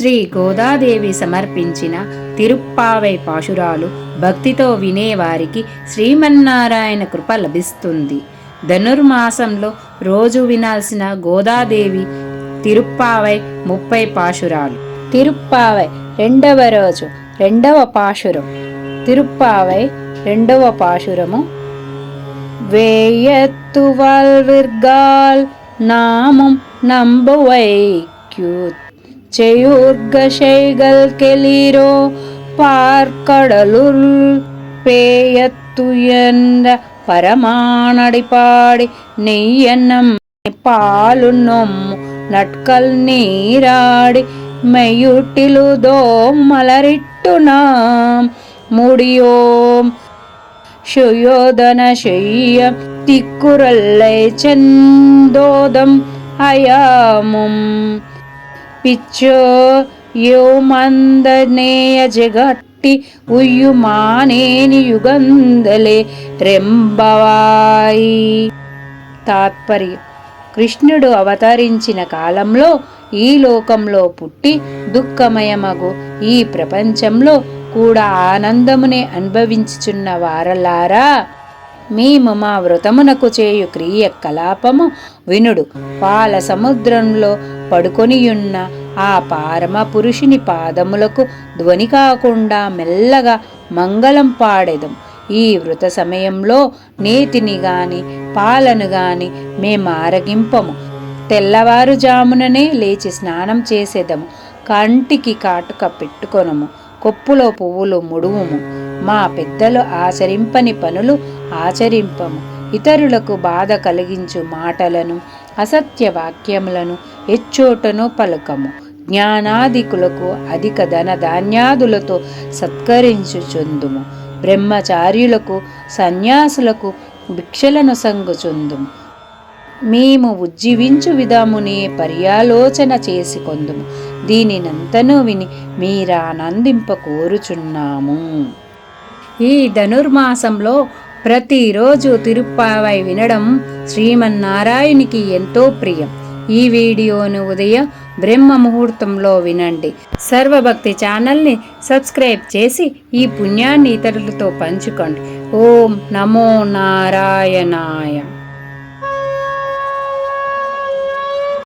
శ్రీ గోదాదేవి సమర్పించిన తిరుప్పావై పాశురాలు భక్తితో వినేవారికి శ్రీమన్నారాయణ కృప లభిస్తుంది. ధనుర్మాసంలో రోజు వినాల్సిన గోదాదేవి తిరుప్పావై ముప్పై పాశురాలు. తిరుప్పావై రెండవ రోజు రెండవ పాశురం. తిరుప్పావై రెండవ పాశురము. వేయత్తువల్ విర్గాల్ నామం నంబువై క్యూత్ ചെയ്യുർഗശൈകൾ കെളിരോ പാർക്കടലുൾ പേയത്തുയർന്ന പരമാണടിപ്പാടി നെയ്യനം പാലുണ്ണും നട്കൽ നീരാടി മെയ്യുട്ടിലുതോ മലരിട്ടു നാം മുടിയോം ശുയോധന ശയ്യം തിക്കുറല്ലേ ചെന്തോദം അയാമും పిచ్చోయోమందనేయజగట్టి ಯೋ ಮಂದನೆಯ ಜಗಟ್ಟಿ రెంబవాయి. తాత్పర్యం. కృష్ణుడు అవతరించిన కాలంలో ఈ లోకంలో పుట్టి దుఃఖమయమగు ఈ ప్రపంచంలో కూడా ఆనందమునే అనుభవించుచున్న వారలారా మేము మా వ్రతమునకు చేయు క్రియ కలాపము వినుడు. పాల సముద్రంలో పడుకొనియున్న ఆ పారమ పురుషుని పాదములకు ధ్వని కాకుండా మెల్లగా మంగళం పాడెదం. ఈ వృత సమయంలో నేతిని గాని పాలను గాని మేమారగింపము తెల్లవారుజాముననే లేచి స్నానం చేసేదము. కంటికి కాటుక పెట్టుకొనము. కొప్పులో పువ్వులు ముడువుము. మా పెద్దలు ఆచరింపని పనులు ఆచరింపము. ఇతరులకు బాధ కలిగించు మాటలను అసత్య వాక్యములను ఎచ్చోటను పలకము. జ్ఞానాదికులకు అధిక ధన ధాన్యాదులతో సత్కరించుచుందుము. బ్రహ్మచార్యులకు సన్యాసులకు భిక్షలను సంగుచుందుము. మేము ఉజ్జీవించు విధమునే పర్యాలోచన చేసుకొందుము. దీనినంతను విని మీరానందింప కోరుచున్నాము. ఈ ధనుర్మాసంలో ప్రతిరోజు తిరుప్పావై వినడం శ్రీమన్నారాయణికి ఎంతో ప్రియం. ఈ వీడియోను ఉదయం బ్రహ్మ ముహూర్తంలో వినండి. సర్వభక్తి ఛానల్ని సబ్స్క్రైబ్ చేసి ఈ పుణ్యాన్ని ఇతరులతో పంచుకోండి. ఓం నమో నారాయణాయ.